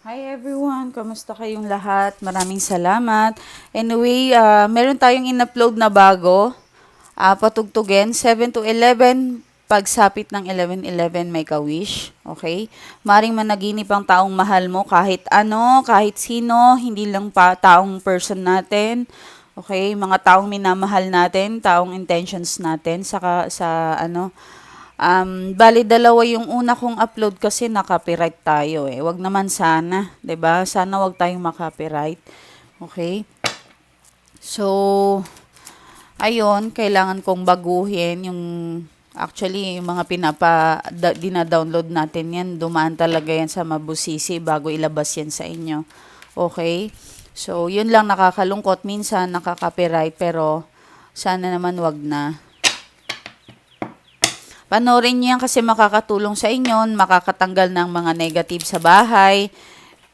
Hi everyone, kamusta kayong lahat? Maraming salamat. Anyway, ah, meron tayong in-upload na bago. Ah, patugtugin, 7 to 11, pagsapit ng 11-11 may ka-wish. Okay? Maring managinip ang taong mahal mo kahit ano, kahit sino, hindi lang pa taong person natin. Okay? Mga taong minamahal natin, taong intentions natin, saka sa ano, Um, bali dalawa yung una kong upload kasi na-copyright tayo eh. Wag naman sana, 'di ba? Sana wag tayong ma-copyright. Okay? So, ayun, kailangan kong baguhin yung actually yung mga pinapa da, dina-download natin yan, dumaan talaga yan sa Mabusisi bago ilabas yan sa inyo. Okay? So, yun lang nakakalungkot minsan nakaka-copyright pero sana naman wag na. Panoorin niyo yan kasi makakatulong sa inyo, makakatanggal ng mga negative sa bahay,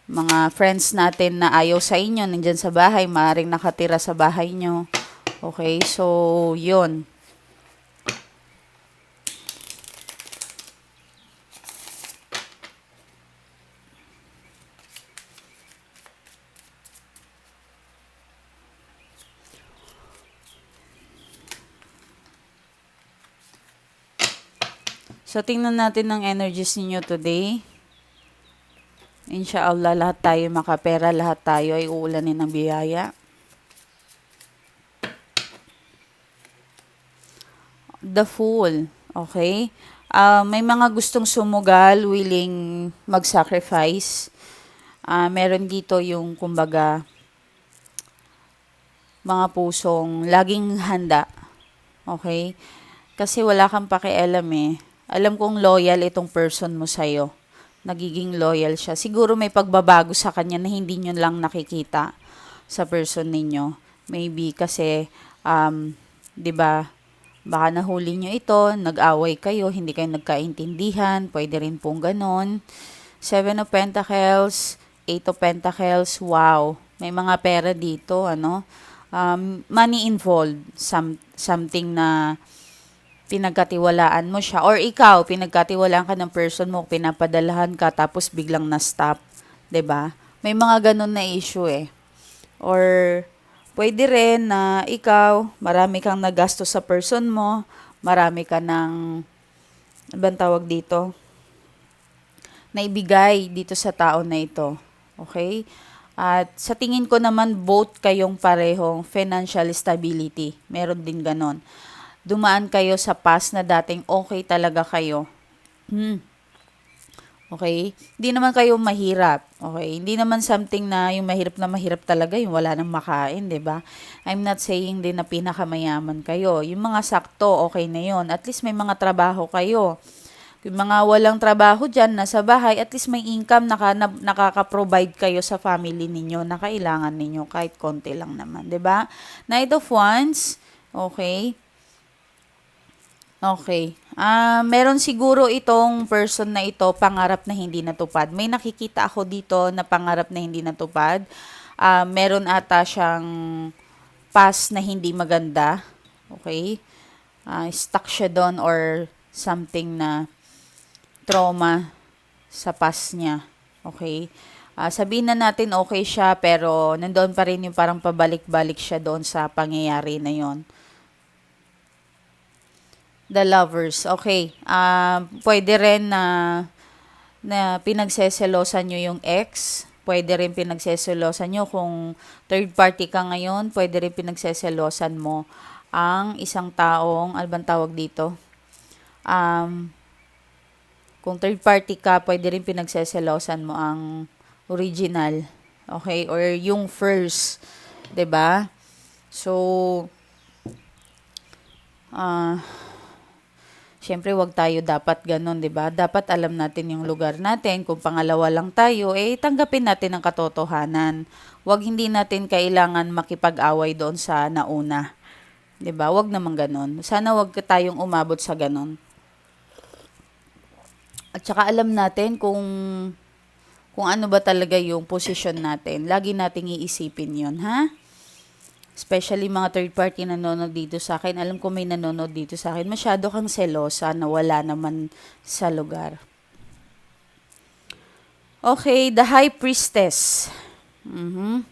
mga friends natin na ayaw sa inyo, nandyan sa bahay, maaaring nakatira sa bahay nyo. Okay, so, yun. So, tingnan natin ng energies ninyo today. Inshallah, lahat tayo makapera, lahat tayo ay uulanin ng biyaya. The Fool, okay? Uh, may mga gustong sumugal, willing mag-sacrifice. Uh, meron dito yung, kumbaga, mga pusong laging handa. Okay? Kasi wala kang pakialam eh alam kong loyal itong person mo sa'yo. Nagiging loyal siya. Siguro may pagbabago sa kanya na hindi nyo lang nakikita sa person ninyo. Maybe kasi, um, di ba, baka nahuli nyo ito, nag-away kayo, hindi kayo nagkaintindihan, pwede rin pong ganon. Seven of Pentacles, Eight of Pentacles, wow. May mga pera dito, ano. Um, money involved, some, something na pinagkatiwalaan mo siya or ikaw pinagkatiwalaan ka ng person mo pinapadalahan ka tapos biglang na-stop 'di ba? May mga ganun na issue eh. Or pwede rin na ikaw marami kang nagasto sa person mo marami ka ng ibang tawag dito? Na ibigay dito sa tao na ito okay? At sa tingin ko naman both kayong parehong financial stability. Meron din ganon dumaan kayo sa past na dating okay talaga kayo. Hmm. Okay? Hindi naman kayo mahirap. Okay? Hindi naman something na yung mahirap na mahirap talaga, yung wala nang makain, 'di ba? I'm not saying din na pinakamayaman kayo. Yung mga sakto, okay na 'yon. At least may mga trabaho kayo. Yung mga walang trabaho dyan, nasa bahay, at least may income, naka, na, nakaka-provide kayo sa family ninyo na kailangan ninyo, kahit konti lang naman, 'di ba Knight of Wands, okay? Okay. Ah, meron siguro itong person na ito pangarap na hindi natupad. May nakikita ako dito na pangarap na hindi natupad. Ah, meron ata siyang past na hindi maganda. Okay? Uh, stuck siya doon or something na trauma sa past niya. Okay? Uh, sabihin na natin okay siya pero nandoon pa rin yung parang pabalik-balik siya doon sa pangyayari na yon. The lovers. Okay. Um, pwede rin na na pinagseselosan nyo yung ex. Pwede rin pinagseselosan nyo kung third party ka ngayon. Pwede rin pinagseselosan mo ang isang taong, ano tawag dito? Um, kung third party ka, pwede rin pinagseselosan mo ang original. Okay? Or yung first. ba? So, ah, uh, Siyempre, wag tayo dapat ganun, 'di ba? Dapat alam natin yung lugar natin. Kung pangalawa lang tayo, eh tanggapin natin ang katotohanan. Wag hindi natin kailangan makipag-away doon sa nauna. 'Di ba? Wag naman ganun. Sana wag tayong umabot sa ganun. At saka alam natin kung kung ano ba talaga yung posisyon natin. Lagi nating iisipin 'yon, ha? Especially mga third party na nanonood dito sa akin, alam ko may nanonood dito sa akin, masyado kang selosa na wala naman sa lugar. Okay, the High Priestess. Mhm.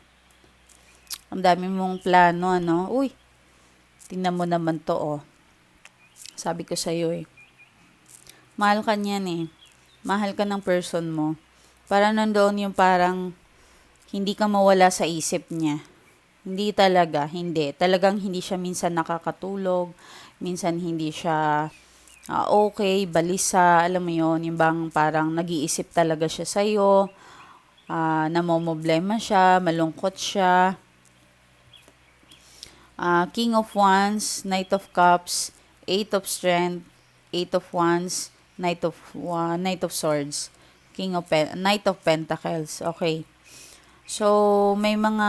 Ang dami mong plano, ano? Uy, tingnan mo naman to, oh. Sabi ko sa'yo, eh. Mahal ka niyan, eh. Mahal ka ng person mo. Para nandoon yung parang hindi ka mawala sa isip niya. Hindi talaga, hindi. Talagang hindi siya minsan nakakatulog, minsan hindi siya ah, okay, balisa, alam mo yon yung bang parang nag-iisip talaga siya sa'yo, ah, namomblema siya, malungkot siya. Ah, King of Wands, Knight of Cups, Eight of Strength, Eight of Wands, Knight of wa- Knight of Swords, King of Pen- Knight of Pentacles. Okay. So, may mga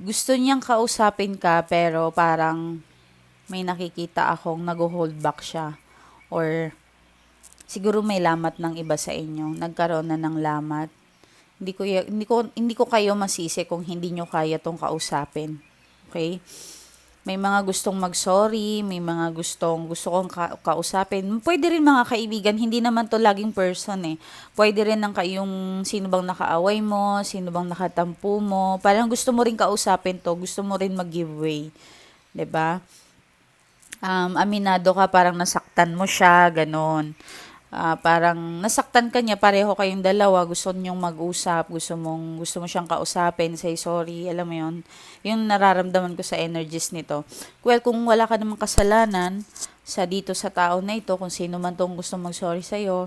gusto niyang kausapin ka pero parang may nakikita akong nag-hold back siya or siguro may lamat ng iba sa inyo. Nagkaroon na ng lamat. Hindi ko hindi ko hindi ko kayo masisi kung hindi nyo kaya tong kausapin. Okay? May mga gustong mag-sorry, may mga gustong gusto kong ka- kausapin. Pwede rin mga kaibigan, hindi naman to laging person eh. Pwede rin ng kayong sino bang nakaaway mo, sino bang nakatampu mo. Parang gusto mo rin kausapin to, gusto mo rin mag-giveaway. ba? um, aminado ka, parang nasaktan mo siya, ganon. Ah, parang nasaktan ka niya, pareho kayong dalawa, gusto niyong mag-usap, gusto mong, gusto mo siyang kausapin, say sorry, alam mo yun. Yung nararamdaman ko sa energies nito. Well, kung wala ka namang kasalanan sa dito sa tao na ito, kung sino man tong gusto mag-sorry sa'yo,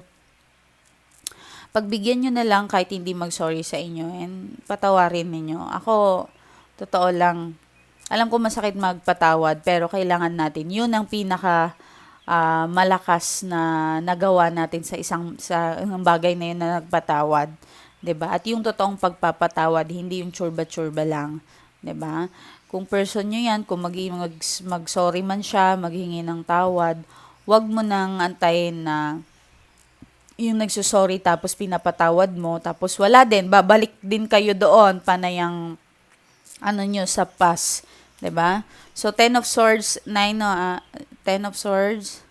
pagbigyan nyo na lang kahit hindi mag-sorry sa inyo and patawarin ninyo. Ako, totoo lang, alam ko masakit magpatawad pero kailangan natin. Yun ang pinaka ah, malakas na nagawa natin sa isang sa isang bagay na yun na nagpatawad. 'Di ba? At yung totoong pagpapatawad, hindi yung churba-churba lang. 'di ba? Kung person nyo yan, kung mag, mag, mag-sorry man siya, maghingi ng tawad, wag mo nang antayin na yung nagsusorry tapos pinapatawad mo, tapos wala din, babalik din kayo doon, panayang ano nyo sa past, 'di ba? So 10 of swords, 9 no, ah, 10 of swords,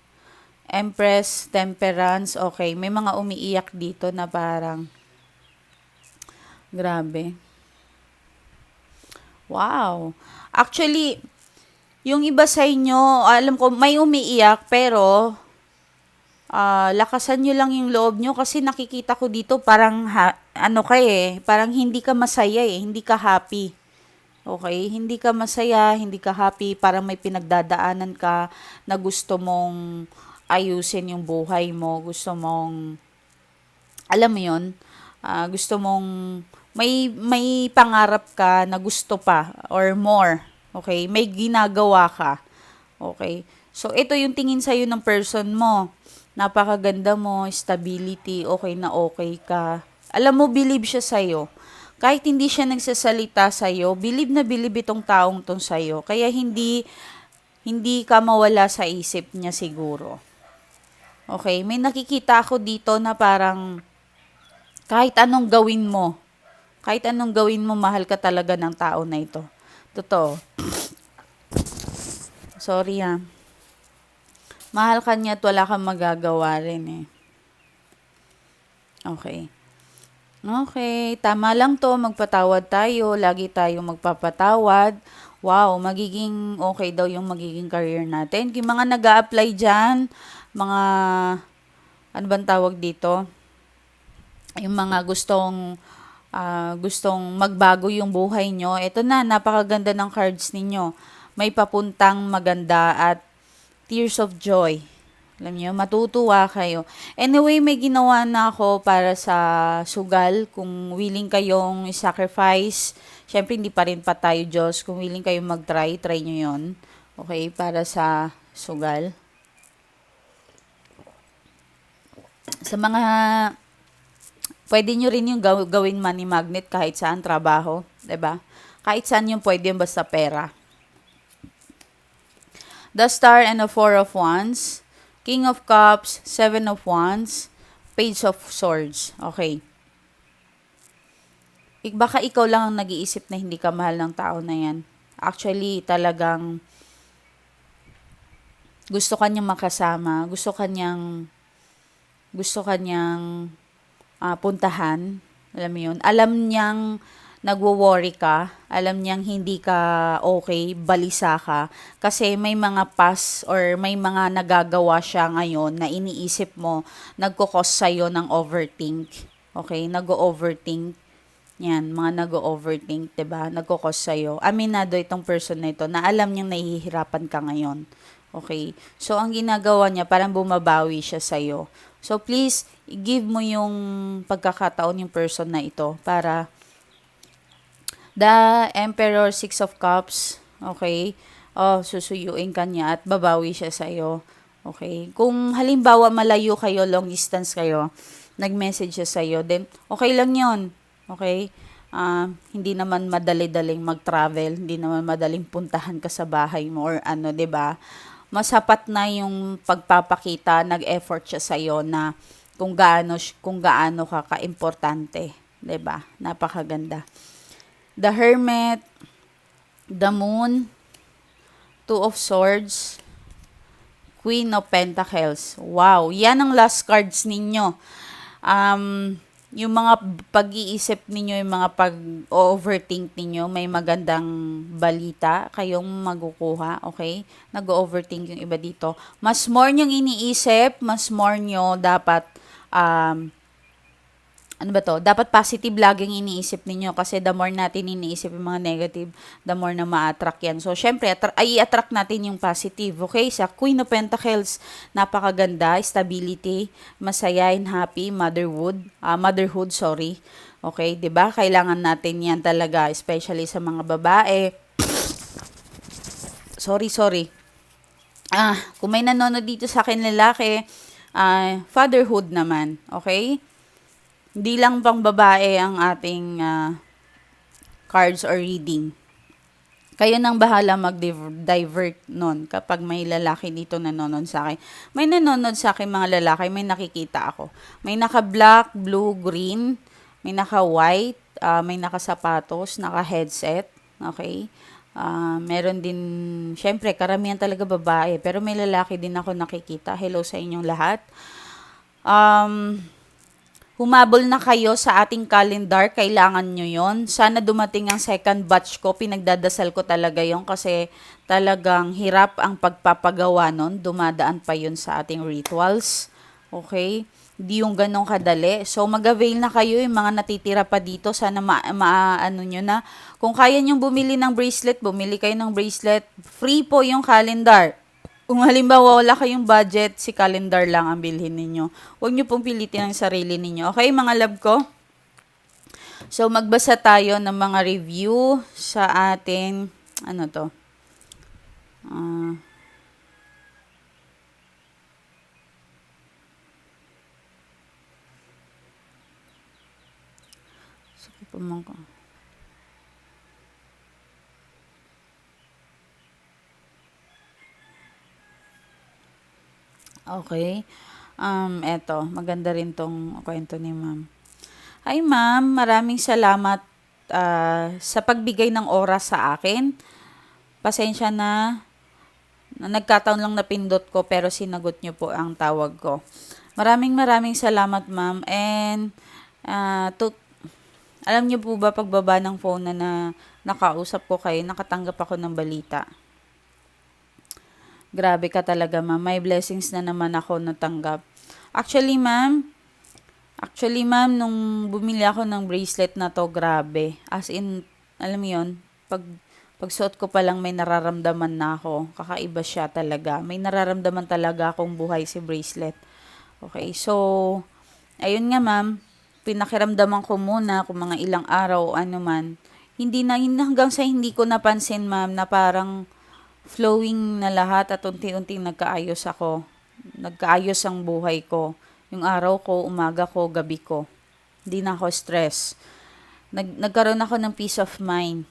Empress, Temperance, okay. May mga umiiyak dito na parang grabe. Wow. Actually, yung iba sa inyo, alam ko may umiiyak pero ah, lakasan nyo lang yung loob nyo kasi nakikita ko dito parang ha- ano ka eh, parang hindi ka masaya eh, hindi ka happy. Okay, hindi ka masaya, hindi ka happy, parang may pinagdadaanan ka na gusto mong ayusin yung buhay mo, gusto mong, alam mo yun, ah, gusto mong, may, may pangarap ka na gusto pa or more. Okay, may ginagawa ka. Okay, so ito yung tingin sa'yo ng person mo. Napakaganda mo, stability, okay na okay ka. Alam mo, believe siya sa'yo kahit hindi siya nagsasalita sa iyo, believe na believe itong taong tong sa iyo. Kaya hindi hindi ka mawala sa isip niya siguro. Okay, may nakikita ako dito na parang kahit anong gawin mo, kahit anong gawin mo, mahal ka talaga ng tao na ito. Totoo. Sorry ha. Mahal ka niya at wala kang magagawa rin eh. Okay. Okay, tama lang to, magpatawad tayo, lagi tayo magpapatawad. Wow, magiging okay daw yung magiging career natin. Yung mga nag apply dyan, mga, ano bang tawag dito? Yung mga gustong, ah, gustong magbago yung buhay nyo. Ito na, napakaganda ng cards ninyo. May papuntang maganda at tears of joy. Alam niyo, matutuwa kayo. Anyway, may ginawa na ako para sa sugal. Kung willing kayong sacrifice, syempre hindi pa rin pa tayo Diyos. Kung willing kayong mag-try, try nyo yon Okay, para sa sugal. Sa mga, pwede nyo rin yung gaw- gawing money magnet kahit saan trabaho. ba? Kahit saan yung pwede yung basta pera. The Star and the Four of Wands. King of Cups, Seven of Wands, Page of Swords. Okay. Ik baka ikaw lang ang nag-iisip na hindi ka mahal ng tao na yan. Actually, talagang gusto ka niyang makasama, gusto ka gusto kanyang ah, puntahan. Alam mo yun? Alam niyang nagwo-worry ka, alam niyang hindi ka okay, balisa ka, kasi may mga past or may mga nagagawa siya ngayon na iniisip mo, nagkukos sa'yo ng overthink. Okay? Nag-overthink. Yan, mga nag-overthink, 'di ba? Nagkukos sa'yo. Aminado itong person na ito na alam niyang nahihirapan ka ngayon. Okay? So, ang ginagawa niya, parang bumabawi siya sa'yo. So, please, give mo yung pagkakataon yung person na ito para The Emperor Six of Cups, okay? Oh, susuyuin ka niya at babawi siya sa iyo. Okay? Kung halimbawa malayo kayo, long distance kayo, nag-message siya sa iyo, then okay lang 'yon. Okay? Ah, hindi naman madali-daling mag-travel, hindi naman madaling puntahan ka sa bahay mo or ano, 'di ba? Masapat na yung pagpapakita, nag-effort siya sa iyo na kung gaano kung gaano ka kaimportante, 'di ba? Napakaganda. The Hermit, the Moon, Two of Swords, Queen of Pentacles. Wow, yan ang last cards ninyo. Um, yung mga pag-iisip ninyo, yung mga pag-overthink ninyo, may magandang balita kayong magukuha, okay? Nag-overthink yung iba dito. Mas more nyong iniisip, mas more nyo dapat um, ano ba to, dapat positive laging iniisip ninyo kasi the more natin iniisip yung mga negative, the more na ma-attract yan. So, syempre, attra- ay attract natin yung positive. Okay? Sa Queen of Pentacles, napakaganda, stability, masayain, happy, motherhood, uh, motherhood, sorry. Okay? 'di ba Kailangan natin yan talaga, especially sa mga babae. sorry, sorry. Ah, kung may nanonood dito sa akin lalaki, uh, fatherhood naman. Okay? Hindi lang pang babae ang ating uh, cards or reading. Kayo nang bahala mag-divert nun kapag may lalaki dito nanonood sa akin. May nanonood sa akin mga lalaki, may nakikita ako. May naka-black, blue, green, may naka-white, uh, may naka-sapatos, naka-headset, okay? Uh, meron din, syempre, karamihan talaga babae, pero may lalaki din ako nakikita. Hello sa inyong lahat. Um, Humabol na kayo sa ating calendar, kailangan nyo yon. Sana dumating ang second batch ko, pinagdadasal ko talaga yon kasi talagang hirap ang pagpapagawa nun, dumadaan pa yon sa ating rituals. Okay? Hindi yung ganong kadali. So, mag-avail na kayo yung mga natitira pa dito. Sana ma, ma nyo na. Kung kaya nyong bumili ng bracelet, bumili kayo ng bracelet. Free po yung calendar. Kung halimbawa wala kayong budget, si calendar lang ang bilhin ninyo. Huwag niyo pong pilitin ang sarili ninyo. Okay, mga love ko? So, magbasa tayo ng mga review sa ating, ano to? Uh, so, pumangko. Okay. Um, eto, maganda rin tong kwento ni ma'am. Hi ma'am, maraming salamat uh, sa pagbigay ng oras sa akin. Pasensya na, na nagkataon lang napindot ko pero sinagot niyo po ang tawag ko. Maraming maraming salamat ma'am and uh, to, alam niyo po ba pagbaba ng phone na, na nakausap ko kayo, nakatanggap ako ng balita. Grabe ka talaga, ma'am. May blessings na naman ako natanggap. Actually, ma'am, actually, ma'am, nung bumili ako ng bracelet na to, grabe. As in, alam mo yun, pag, pagsuot ko pa lang may nararamdaman na ako. Kakaiba siya talaga. May nararamdaman talaga akong buhay si bracelet. Okay, so, ayun nga, ma'am, pinakiramdaman ko muna kung mga ilang araw o ano man. Hindi na, hanggang sa hindi ko napansin, ma'am, na parang, flowing na lahat at unti-unting nagkaayos ako. Nagkaayos ang buhay ko. Yung araw ko, umaga ko, gabi ko. Hindi na ako stress. Nag, nagkaroon ako ng peace of mind.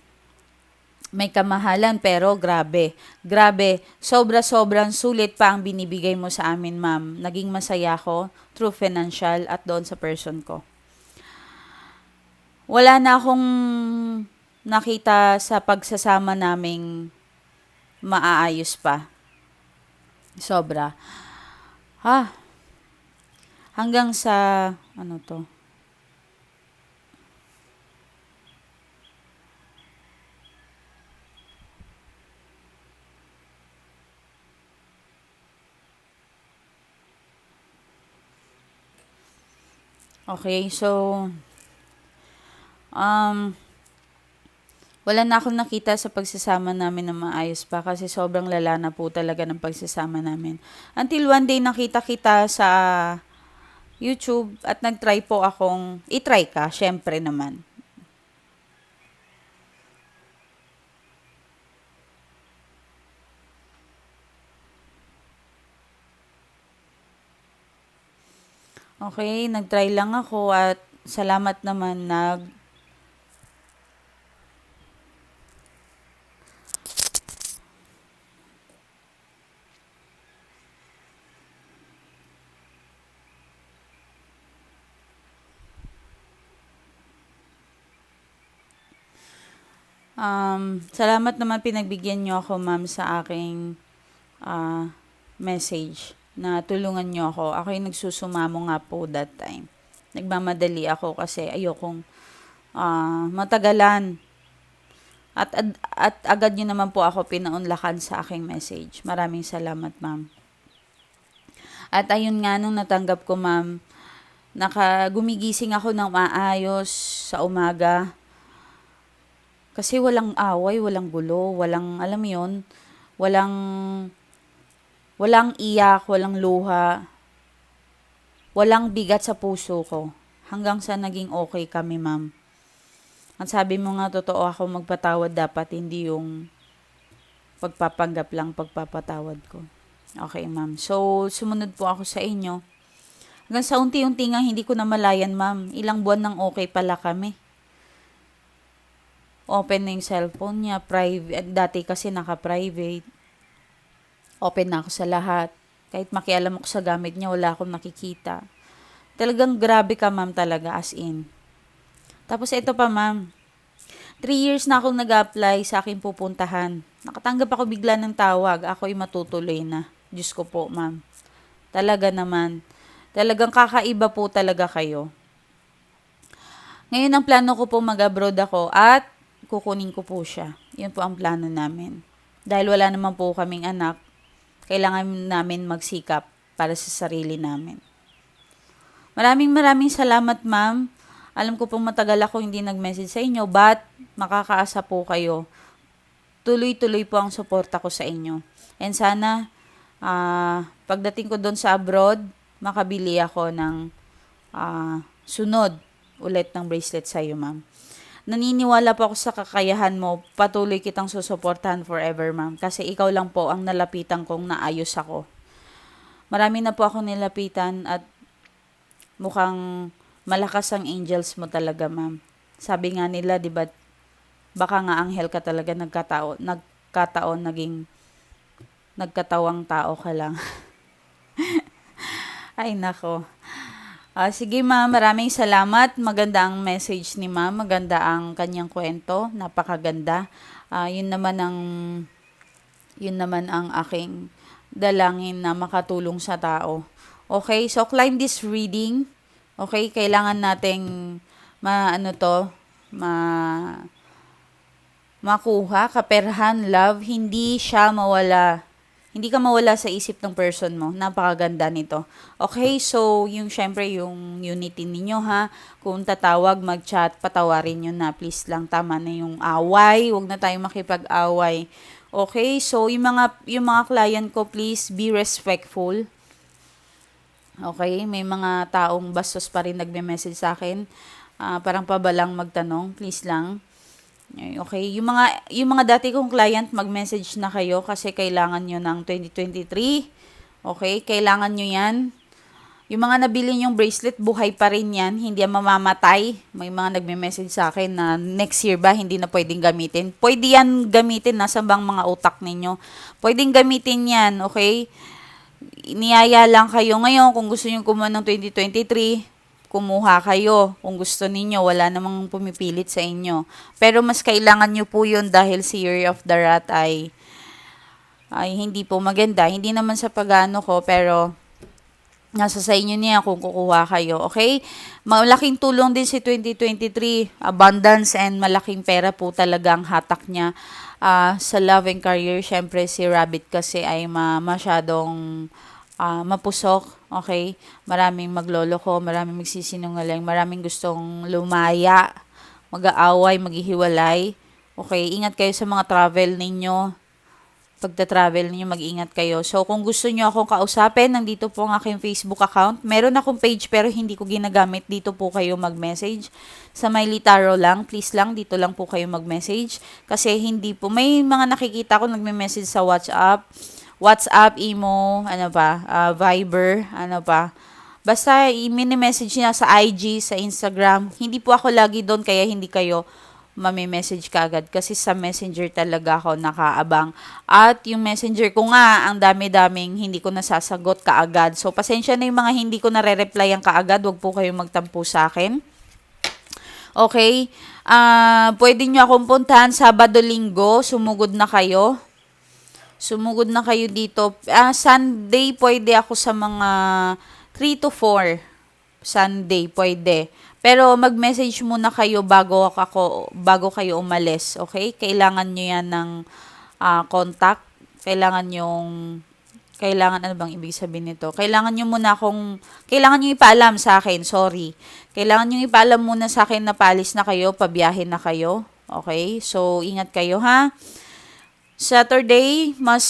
May kamahalan pero grabe. Grabe. Sobra-sobrang sulit pa ang binibigay mo sa amin, ma'am. Naging masaya ako through financial at doon sa person ko. Wala na akong nakita sa pagsasama naming maaayos pa. Sobra. Ha? hanggang sa, ano to, Okay, so, um, wala na akong nakita sa pagsasama namin na maayos pa kasi sobrang lala na po talaga ng pagsasama namin. Until one day nakita kita sa YouTube at nag-try po akong, i-try ka, syempre naman. Okay, nag-try lang ako at salamat naman nag Um, salamat naman pinagbigyan niyo ako, ma'am, sa aking ah, message na tulungan niyo ako. Ako yung nagsusumamo nga po that time. Nagmamadali ako kasi ayokong ah, matagalan. At, at, at agad niyo naman po ako pinaunlakan sa aking message. Maraming salamat, ma'am. At ayun nga, nung natanggap ko, ma'am, naka, gumigising ako ng maayos sa umaga. Kasi walang away, walang gulo, walang, alam yun, walang, walang iyak, walang luha, walang bigat sa puso ko. Hanggang sa naging okay kami, ma'am. At sabi mo nga, totoo ako magpatawad dapat, hindi yung pagpapanggap lang pagpapatawad ko. Okay, ma'am. So, sumunod po ako sa inyo. Hanggang sa unti-unti nga, hindi ko na malayan, ma'am. Ilang buwan nang okay pala kami open na yung cellphone niya, private, dati kasi naka-private. Open na ako sa lahat. Kahit makialam ako sa gamit niya, wala akong nakikita. Talagang grabe ka, ma'am, talaga, as in. Tapos ito pa, ma'am. Three years na akong nag-apply sa aking pupuntahan. Nakatanggap ako bigla ng tawag. Ako'y matutuloy na. Diyos ko po, ma'am. Talaga naman. Talagang kakaiba po talaga kayo. Ngayon ang plano ko po mag-abroad ako at kukunin ko po siya. Yun po ang plano namin. Dahil wala naman po kaming anak, kailangan namin magsikap para sa sarili namin. Maraming maraming salamat ma'am. Alam ko pong matagal ako hindi nag-message sa inyo, but makakaasa po kayo. Tuloy-tuloy po ang suporta ko sa inyo. And sana, uh, pagdating ko doon sa abroad, makabili ako ng uh, sunod ulit ng bracelet sa iyo, ma'am. Naniniwala po ako sa kakayahan mo. Patuloy kitang susuportahan forever, ma'am. Kasi ikaw lang po ang nalapitan kong naayos ako. Marami na po ako nilapitan at mukhang malakas ang angels mo talaga, ma'am. Sabi nga nila, di ba, baka nga anghel ka talaga nagkatao, nagkataon naging nagkatawang tao ka lang. Ay, nako. Uh, sige ma'am, maraming salamat. Maganda ang message ni ma'am. Maganda ang kanyang kwento. Napakaganda. Uh, yun naman ang yun naman ang aking dalangin na makatulong sa tao. Okay, so climb this reading. Okay, kailangan nating ma ano to, ma makuha, kaperhan, love, hindi siya mawala hindi ka mawala sa isip ng person mo. Napakaganda nito. Okay, so yung syempre yung unity ninyo ha. Kung tatawag, mag-chat, patawarin nyo na. Please lang, tama na yung away. Huwag na tayong makipag-away. Okay, so yung mga, yung mga client ko, please be respectful. Okay, may mga taong bastos pa rin nagme-message sa akin. Uh, parang pabalang magtanong, please lang Okay, yung mga yung mga dati kong client mag-message na kayo kasi kailangan niyo ng 2023. Okay, kailangan niyo 'yan. Yung mga nabili niyong bracelet, buhay pa rin yan. Hindi yan mamamatay. May mga nagme-message sa akin na next year ba, hindi na pwedeng gamitin. Pwede yan gamitin. Nasa bang mga utak ninyo? Pwedeng gamitin yan, okay? Niyaya lang kayo ngayon kung gusto niyo kumuha ng 2023 kumuha kayo. Kung gusto ninyo, wala namang pumipilit sa inyo. Pero mas kailangan nyo po yun dahil si Year of the Rat ay, ay hindi po maganda. Hindi naman sa pagano ko, pero nasa sa inyo niya kung kukuha kayo, okay? Malaking tulong din si 2023, abundance and malaking pera po talaga ang hatak niya Ah, sa love and career. Syempre si Rabbit kasi ay ma masyadong ah, mapusok, okay? Maraming magloloko, maraming magsisinungaling, maraming gustong lumaya, mag-aaway, maghihiwalay. Okay, ingat kayo sa mga travel ninyo pagta-travel niyo mag-ingat kayo. So, kung gusto niyo akong kausapin, nandito po ang aking Facebook account. Meron akong page pero hindi ko ginagamit. Dito po kayo mag-message. Sa Taro lang, please lang, dito lang po kayo mag-message. Kasi hindi po, may mga nakikita ko nagme-message sa WhatsApp, WhatsApp, emo, ano pa, ah, Viber, ano pa. Basta i-message niya sa IG, sa Instagram. Hindi po ako lagi doon kaya hindi kayo mami-message ka kasi sa messenger talaga ako nakaabang. At yung messenger ko nga, ang dami-daming hindi ko nasasagot kaagad. So, pasensya na yung mga hindi ko nare-replyan kaagad. Huwag po kayong magtampo sa akin. Okay? Ah, pwede nyo akong puntahan Sabado, Linggo. Sumugod na kayo. Sumugod na kayo dito. Ah, Sunday, pwede ako sa mga 3 to 4. Sunday, pwede. Pero mag-message muna kayo bago ako bago kayo umalis, okay? Kailangan niyo 'yan ng ah, contact. Kailangan yung kailangan ano bang ibig sabihin nito? Kailangan niyo muna akong kailangan niyo ipaalam sa akin, sorry. Kailangan niyo ipaalam muna sa akin na palis na kayo, pabiyahe na kayo. Okay? So ingat kayo ha. Saturday, mas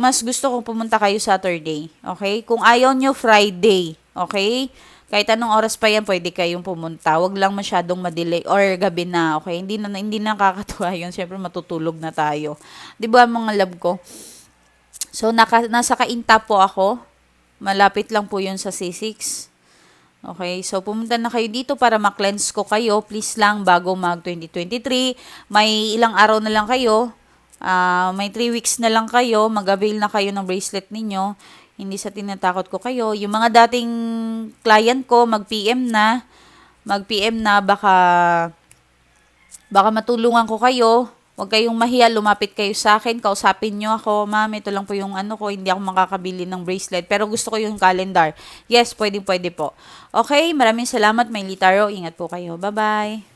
mas gusto kong pumunta kayo Saturday. Okay? Kung ayaw nyo, Friday. Okay? Kahit anong oras pa yan, pwede kayong pumunta. Huwag lang masyadong madelay or gabi na, okay? Hindi na hindi na nakakatuwa yun. Siyempre matutulog na tayo. 'Di ba mga love ko? So naka, nasa Kainta po ako. Malapit lang po 'yun sa C6. Okay, so pumunta na kayo dito para ma-cleanse ko kayo. Please lang bago mag 2023. May ilang araw na lang kayo. Ah, may 3 weeks na lang kayo. Mag-avail na kayo ng bracelet ninyo. Hindi sa tinatakot ko kayo. Yung mga dating client ko, mag-PM na. Mag-PM na, baka, baka matulungan ko kayo. Huwag kayong mahiya, lumapit kayo sa akin, kausapin nyo ako, ma'am, ito lang po yung ano ko, hindi ako makakabili ng bracelet, pero gusto ko yung calendar. Yes, pwede, pwede po. Okay, maraming salamat, may litaro, ingat po kayo. Bye-bye.